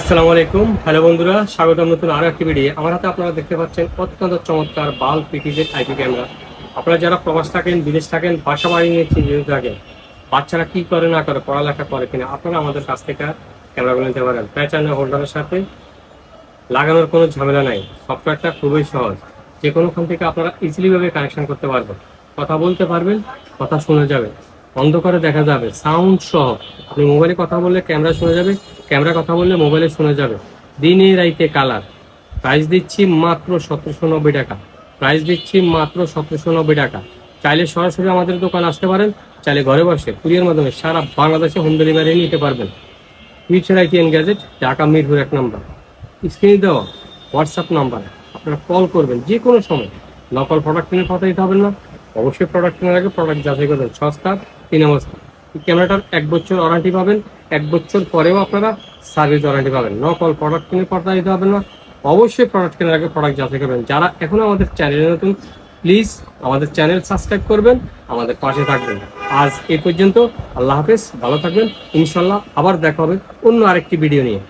আসসালামু আলাইকুম। হ্যালো বন্ধুরা, স্বাগতম নতুন আরও একটি ভিডিও। আমার হাতে আপনারা দেখতে পাচ্ছেন অত্যন্ত চমৎকার বাল পিটিজেড আইপি ক্যামেরা। আপনারা যারা প্রবাস থাকেন, বিদেশ থাকেন, বাসা বাড়ি নিয়ে চিন্তিত থাকেন, বাচ্চারা কি করে, না করে, পড়ালেখা করে কিনা, আপনারা আমাদের কাছ থেকে ক্যামেরাগুলো নিতে পারেন। প্যাচার্ন হোল্ডারের সাথে লাগানোর কোনো ঝামেলা নাই। সফটওয়্যারটা খুবই সহজ। যে কোনোখান থেকে আপনারা ইজিলি ভাবে কানেকশন করতে পারবেন। কথা বলতে পারবেন, কথা শোনা যাবে অন্ধকারে দেখা যাবে। সাউন্ড সহ। আপনি মোবাইলে কথা বললে ক্যামেরা শোনা যাবে। ক্যামেরা কথা বললে মোবাইলে শোনা যাবে। দিনে রাইতে কালার। প্রাইস দিচ্ছি মাত্র সতেরোশো নব্বই টাকা। প্রাইস দিচ্ছি মাত্র সতেরোশো নব্বই টাকা। চাইলে সরাসরি আমাদের দোকান আসতে পারেন, চাইলে ঘরে বসে কুরিয়ার মাধ্যমে সারা বাংলাদেশে হোম ডেলিভারি নিতে পারবেন। Future IT and gadget, Dhaka Mirpur এক নম্বর। স্ক্রিনে দেওয়া হোয়াটসঅ্যাপ নাম্বারে, আপনারা কল করবেন যে কোনো সময়। নকল প্রোডাক্ট কিনে কথা দিতে হবে না। অবশ্যই প্রোডাক্ট কেনার আগে প্রোডাক্ট যাচাই করবেন। সস্তা, তিন অবস্থা ক্যামেরাটার এক বছর ওয়ারান্টি পাবেন। এক বছর পরেও আপনারা সার্ভিস ওয়ারেন্টি পাবেন। নকল প্রোডাক্ট কিনে দিতে হবে না। অবশ্যই প্রোডাক্ট কেনার আগে প্রোডাক্ট যাচাই করবেন। যারা এখনও আমাদের চ্যানেলে নতুন প্লিজ আমাদের চ্যানেল সাবস্ক্রাইব করবেন, আমাদের পাশে থাকবেন। আজ এ পর্যন্ত, আল্লাহ হাফেজ, ভালো থাকবেন। ইনশাল্লাহ আবার দেখা হবে অন্য আরেকটি ভিডিও নিয়ে।